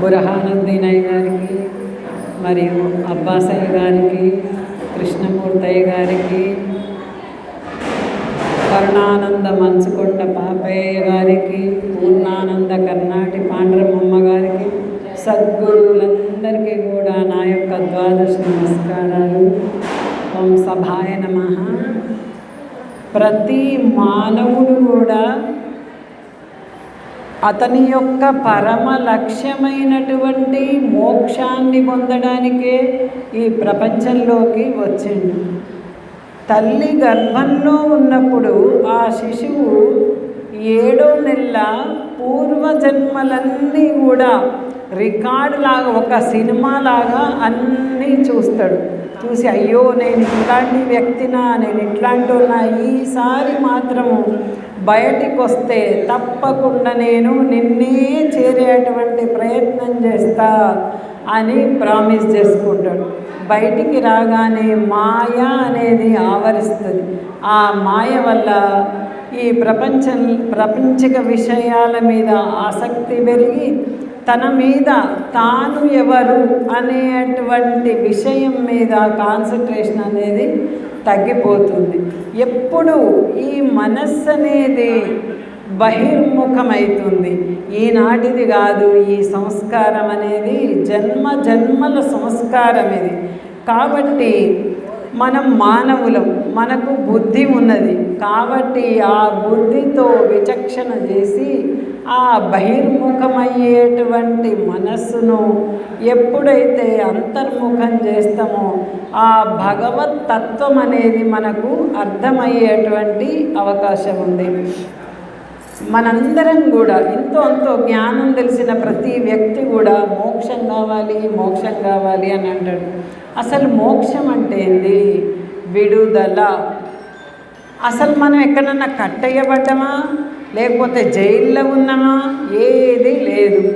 బురహానందినయ్య గారికి మరియు అబ్బాసయ్య గారికి కృష్ణమూర్తయ్య గారికి కరుణానంద మంచుకొండ పాపయ్య గారికి పూర్ణానంద కర్ణాటి పాండ్రమమ్మ గారికి సద్గురువులందరికీ కూడా నా యొక్క ద్వాదశ నమస్కారాలు. ఓం సభాయ నమ. ప్రతి మానవుడు కూడా అతని యొక్క పరమ లక్ష్యమైనటువంటి మోక్షాన్ని పొందడానికే ఈ ప్రపంచంలోకి వచ్చిండు. తల్లి గర్భంలో ఉన్నప్పుడు ఆ శిశువు ఏడో నెల పూర్వజన్మలన్నీ కూడా రికార్డు లాగా ఒక సినిమా లాగా అన్నీ చూస్తాడు. చూసి అయ్యో నేను ఇట్లాంటి వ్యక్తినా నేను ఇట్లాంటి ఉన్నా ఈసారి మాత్రము బయటికి వస్తే తప్పకుండా నేను నిన్నే చేరేటువంటి ప్రయత్నం చేస్తా అని ప్రామిస్ చేసుకుంటాడు. బయటికి రాగానే మాయ అనేది ఆవరిస్తుంది. ఆ మాయ వల్ల ఈ ప్రపంచం ప్రపంచిక విషయాల మీద ఆసక్తి పెరిగి తన మీద తాను ఎవరు అనేటువంటి విషయం మీద కాన్సన్ట్రేషన్ అనేది తగ్గిపోతుంది. ఎప్పుడు ఈ మనస్సు అనేది బహిర్ముఖమవుతుంది ఈనాటిది కాదు ఈ సంస్కారం అనేది జన్మ జన్మల సంస్కారం ఇది కాబట్టి మనం మానవులం మనకు బుద్ధి ఉన్నది. కాబట్టి ఆ బుద్ధితో విచక్షణ చేసి ఆ బహిర్ముఖమయ్యేటువంటి మనస్సును ఎప్పుడైతే అంతర్ముఖం చేస్తామో ఆ భగవత్ తత్వం అనేది మనకు అర్థమయ్యేటువంటి అవకాశం ఉంది మనందరం కూడా ఎంతో అంతో జ్ఞానం తెలిసిన ప్రతి వ్యక్తి కూడా మోక్షం కావాలి మోక్షం కావాలి అని అంటాడు. అసలు మోక్షం అంటే ఏంది? విడుదల. అసలు మనం ఎక్కడన్నా కట్టయ్యబడ్డమా? లేకపోతే జైల్లో ఉన్నామా? ఏది లేదు.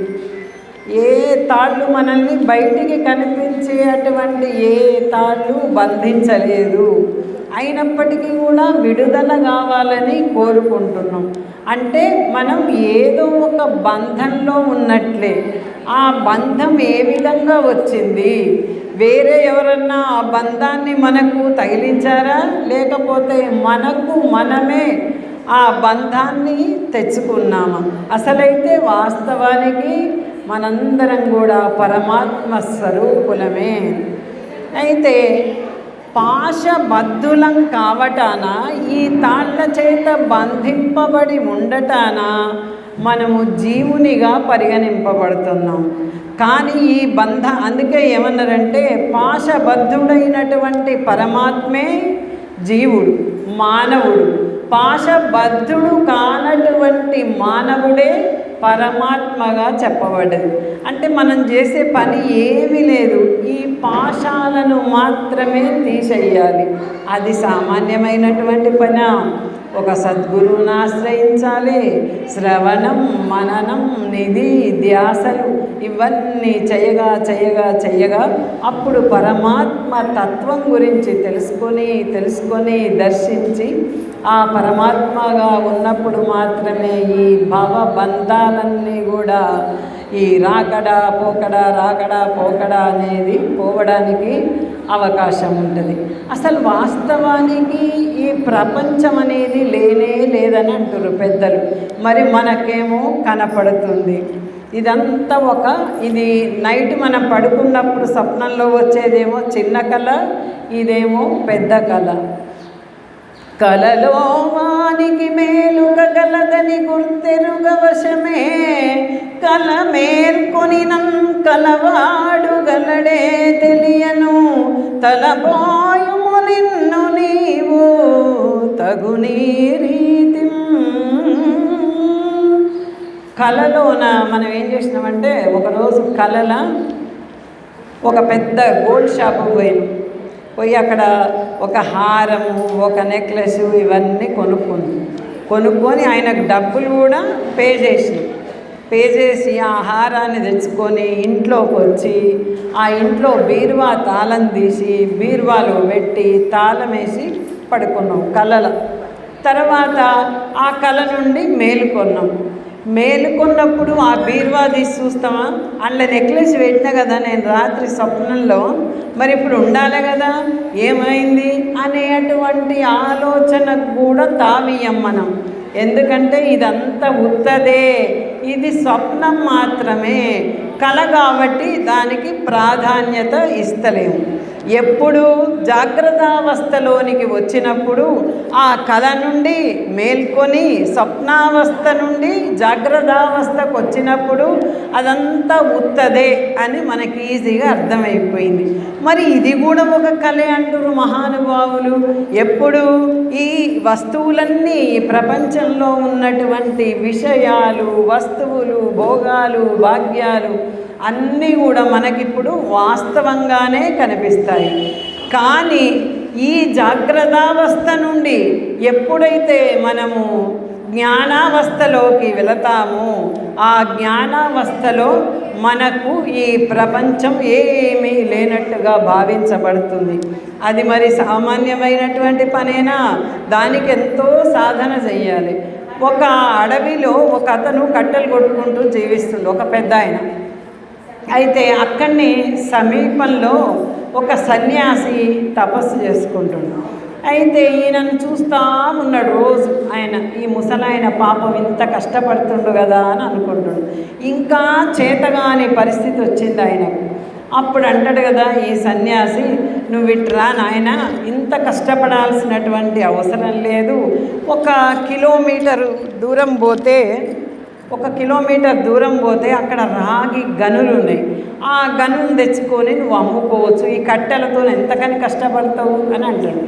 ఏ తాళ్ళు మనల్ని బయటికి కనిపించేటువంటి ఏ తాళ్ళు బంధించలేదు. అయినప్పటికీ కూడా విడుదల కావాలని కోరుకుంటున్నాం. అంటే మనం ఏదో ఒక బంధంలో ఉన్నట్లే. ఆ బంధం ఏ విధంగా వచ్చింది? వేరే ఎవరన్నా ఆ బంధాన్ని మనకు తగిలించారా? లేకపోతే మనకు మనమే ఆ బంధాన్ని తెచ్చుకున్నాము. అసలైతే వాస్తవానికి మనందరం కూడా పరమాత్మ స్వరూపులమే. అయితే పాశబద్ధులం కావటాన ఈ తాళ్ళ చేత బంధింపబడి ఉండటాన మనము జీవునిగా పరిగణింపబడుతున్నాం. కానీ ఈ బంధ అందుకే ఏమన్నారంటే పాశబద్ధుడైనటువంటి పరమాత్మే జీవుడు మానవుడు. పాశబద్ధుడు కానటువంటి మానవుడే పరమాత్మగా చెప్పబడదు అంటే మనం చేసే పని ఏమీ లేదు. ఈ పాశాలను మాత్రమే తీసేయాలి. అది సామాన్యమైనటువంటి పని? ఒక సద్గురువుని ఆశ్రయించాలి. శ్రవణం మననం నిధి ధ్యాసలు ఇవన్నీ చేయగా చేయగా చేయగా అప్పుడు పరమాత్మ తత్వం గురించి తెలుసుకొని తెలుసుకొని దర్శించి ఆ పరమాత్మగా ఉన్నప్పుడు మాత్రమే ఈ భవ బంధాలన్నీ కూడా ఈ రాకడా పోకడా రాకడా పోకడా అనేది పోవడానికి అవకాశం ఉంటుంది. అసలు వాస్తవానికి ఈ ప్రపంచం అనేది లేనే లేదని అంటారు పెద్దలు. మరి మనకేమో కనపడుతుంది. ఇదంతా ఒక ఇది నైట్ మనం పడుకున్నప్పుడు స్వప్నంలో వచ్చేదేమో చిన్న కళ ఇదేమో పెద్ద కళ. కలలో వానికి మేలుకగలదని గుర్తెరుగవశమే కల మేల్కొనినం కలవాడు గలడే తెలియను. తలపోయుము నిన్ను నీవు తగునీ రీతి. కళలోన మనం ఏం చేసినామంటే ఒకరోజు కళల ఒక పెద్ద గోల్డ్ షాపు పోయాను. పోయి అక్కడ ఒక హారము ఒక నెక్లెస్ ఇవన్నీ కొనుక్కుంది కొనుక్కొని ఆయనకు డబ్బులు కూడా పే చేసినాం. పే చేసి ఆ తెచ్చుకొని ఇంట్లోకి వచ్చి ఆ ఇంట్లో బీరువా తాళం తీసి బీరువాలో పెట్టి తాళం వేసి పడుకున్నాం కళల తర్వాత ఆ కళ నుండి మేలుకొన్నాం. మేలుకున్నప్పుడు ఆ బీరువా తీసి చూస్తామా అందులో నెక్లెస్ పెట్టినా కదా నేను రాత్రి స్వప్నంలో మరి ఇప్పుడు ఉండాలి కదా ఏమైంది? అనేటువంటి ఆలోచనకు కూడా తావియం మనం. ఎందుకంటే ఇదంతా ఉత్తదే. ఇది స్వప్నం మాత్రమే. కల కాబట్టి దానికి ప్రాధాన్యత ఇస్తలేము. ఎప్పుడు జాగ్రత్తావస్థలోనికి వచ్చినప్పుడు ఆ కళ నుండి మేల్కొని స్వప్నావస్థ నుండి జాగ్రత్తావస్థకు వచ్చినప్పుడు అదంతా ఉత్తదే అని మనకి ఈజీగా అర్థమైపోయింది. మరి ఇది కూడా ఒక కళే అంటారు మహానుభావులు. ఎప్పుడు ఈ వస్తువులన్నీ ప్రపంచంలో ఉన్నటువంటి విషయాలు వస్తువులు భోగాలు భాగ్యాలు అన్నీ కూడా మనకిప్పుడు వాస్తవంగానే కనిపిస్తాయి. కానీ ఈ జాగ్రత్తావస్థ నుండి ఎప్పుడైతే మనము జ్ఞానావస్థలోకి వెళతామో ఆ జ్ఞానావస్థలో మనకు ఈ ప్రపంచం ఏమీ లేనట్టుగా భావించబడుతుంది. అది మరి సామాన్యమైనటువంటి పనేనా? దానికి ఎంతో సాధన చెయ్యాలి. ఒక అడవిలో ఒక అతను కట్టెలు కొట్టుకుంటూ జీవిస్తుంది ఒక పెద్ద ఆయన అయితే అక్కడిని సమీపంలో ఒక సన్యాసి తపస్సు చేసుకుంటుండు. అయితే ఈయనను చూస్తూ ఉన్నాడు రోజు. ఆయన ఈ ముసలాయన పాపం ఇంత కష్టపడుతుండు కదా అని అనుకుంటుండు. ఇంకా చేతగాని పరిస్థితి వచ్చింది ఆయనకు. అప్పుడు అంటాడు కదా ఈ సన్యాసి నువ్వు ఇట్రా నాయన ఇంత కష్టపడాల్సినటువంటి అవసరం లేదు. ఒక కిలోమీటరు దూరం పోతే ఒక కిలోమీటర్ దూరం పోతే అక్కడ రాగి గనులు ఉన్నాయి ఆ గనులు తెచ్చుకొని నువ్వు అమ్ముకోవచ్చు. ఈ కట్టెలతో ఎంతకని కష్టపడతావు అని అంటాడు.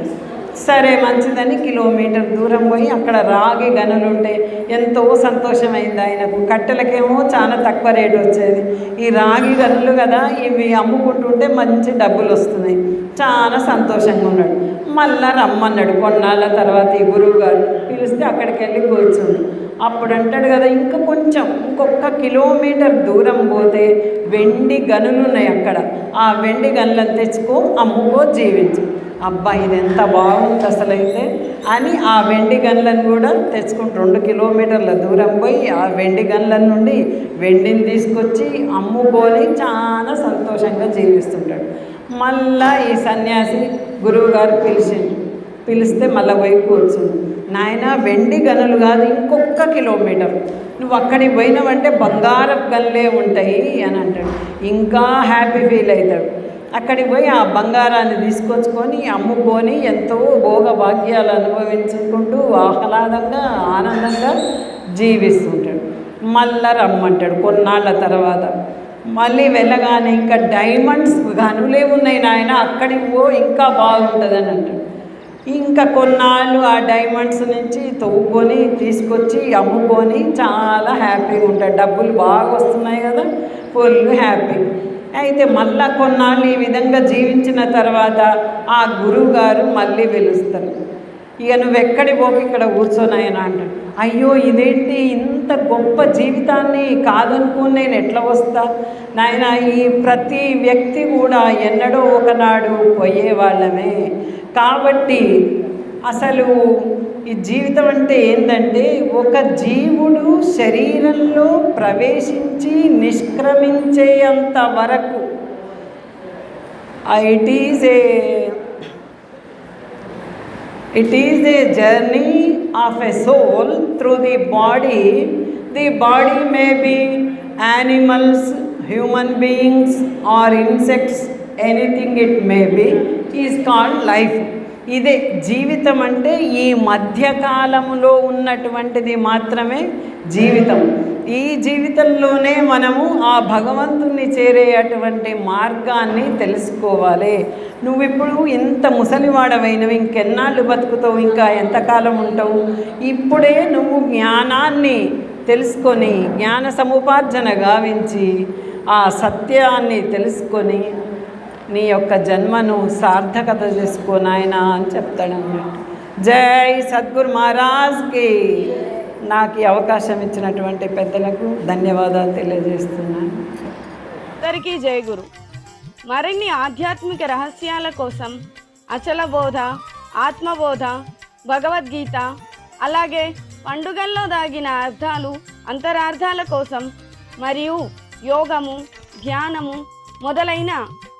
సరే మంచిదని కిలోమీటర్ దూరం పోయి అక్కడ రాగి గనులు ఉంటాయి ఎంతో సంతోషమైంది ఆయనకు. కట్టెలకేమో చాలా తక్కువ రేటు వచ్చేది. ఈ రాగి గనులు కదా ఇవి అమ్ముకుంటుంటే మంచి డబ్బులు వస్తున్నాయి చాలా సంతోషంగా ఉన్నాడు. మళ్ళా రమ్మన్నాడు. కొన్నాళ్ళ తర్వాత ఈ గురువు గారు పిలిస్తే అక్కడికి వెళ్ళి కూర్చుండు అప్పుడు అంటాడు కదా ఇంకా కొంచెం ఇంకొక కిలోమీటర్ దూరం పోతే వెండి గనులు ఉన్నాయి అక్కడ. ఆ వెండి గనులను తెచ్చుకో అమ్ముకో జీవించు. అబ్బా ఇది ఎంత బాగుంది అసలైతే. అని ఆ వెండి గన్లను కూడా తెచ్చుకుంటూ రెండు కిలోమీటర్ల దూరం పోయి ఆ వెండి గన్ల నుండి వెండిని తీసుకొచ్చి అమ్ముకొని చాలా సంతోషంగా జీవిస్తుంటాడు. మళ్ళా ఈ సన్యాసి గురువుగారు పిలిచిండు పిలిస్తే మళ్ళీ పోయి కూర్చుండు నాయన వెండి గనులు కాదు ఇంకొక కిలోమీటర్. నువ్వు అక్కడికి పోయినావంటే బంగారపు గనులే ఉంటాయి అని అంటాడు. ఇంకా హ్యాపీ ఫీల్ అవుతాడు. అక్కడికి పోయి ఆ బంగారాన్ని తీసుకొచ్చుకొని అమ్ముకొని ఎంతో భోగ భాగ్యాలు అనుభవించుకుంటూ ఆహ్లాదంగా ఆనందంగా జీవిస్తుంటాడు. మళ్ళా రమ్మంటాడు కొన్నాళ్ళ తర్వాత. మళ్ళీ వెళ్ళగానే ఇంకా డైమండ్స్ గనులే ఉన్నాయి నాయన అక్కడికి పో ఇంకా బాగుంటుందని అంటాడు. ఇంకా కొన్నాళ్ళు ఆ డైమండ్స్ నుంచి తవ్వుకొని తీసుకొచ్చి అమ్ముకొని చాలా హ్యాపీగా ఉంటాడు. డబ్బులు బాగా వస్తున్నాయి కదా ఫుల్ హ్యాపీ. అయితే మళ్ళా కొన్నాళ్ళు ఈ విధంగా జీవించిన తర్వాత ఆ గురువు గారు మళ్ళీ పిలుస్తారు. ఇక నువ్వు ఎక్కడి పోకి ఇక్కడ కూర్చోనాయన అంటాడు. అయ్యో ఇదేంటి? ఇంత గొప్ప జీవితాన్ని కాదనుకుని నేను ఎట్లా వస్తా? నాయన ఈ ప్రతి వ్యక్తి కూడా ఎన్నడో ఒకనాడు పోయేవాళ్ళమే కాబట్టి అసలు ఈ జీవితం అంటే ఏంటంటే ఒక జీవుడు శరీరంలో ప్రవేశించి నిష్క్రమించేంత వరకు it is a It is a journey of a soul through the body. The body may be animals, human beings, or insects, anything it may be, is called life. ఇదే జీవితం అంటే ఈ మధ్యకాలంలో ఉన్నటువంటిది మాత్రమే జీవితం. ఈ జీవితంలోనే మనము ఆ భగవంతుణ్ణి చేరేటువంటి మార్గాన్ని తెలుసుకోవాలి. నువ్విప్పుడు ఇంత ముసలివాడవైనవి ఇంకెన్నాళ్ళు బతుకుతావు ఇంకా ఎంతకాలం ఉంటావు? ఇప్పుడే నువ్వు జ్ఞానాన్ని తెలుసుకొని జ్ఞాన సముపార్జన గావించి ఆ సత్యాన్ని తెలుసుకొని నీ యొక్క జన్మను సార్థకత చేసుకో నాయన అని చెప్తాడు అన్నట్టు జై సద్గురు మహారాజ్కి. నాకు ఈ అవకాశం ఇచ్చినటువంటి పెద్దలకు ధన్యవాదాలు తెలియజేస్తున్నాను అందరికీ జయ గురు. మరిన్ని ఆధ్యాత్మిక రహస్యాల కోసం అచల బోధ ఆత్మబోధ భగవద్గీత అలాగే పండుగల్లో దాగిన అర్థాలు అంతరార్థాల కోసం మరియు యోగము ధ్యానము మొదలైన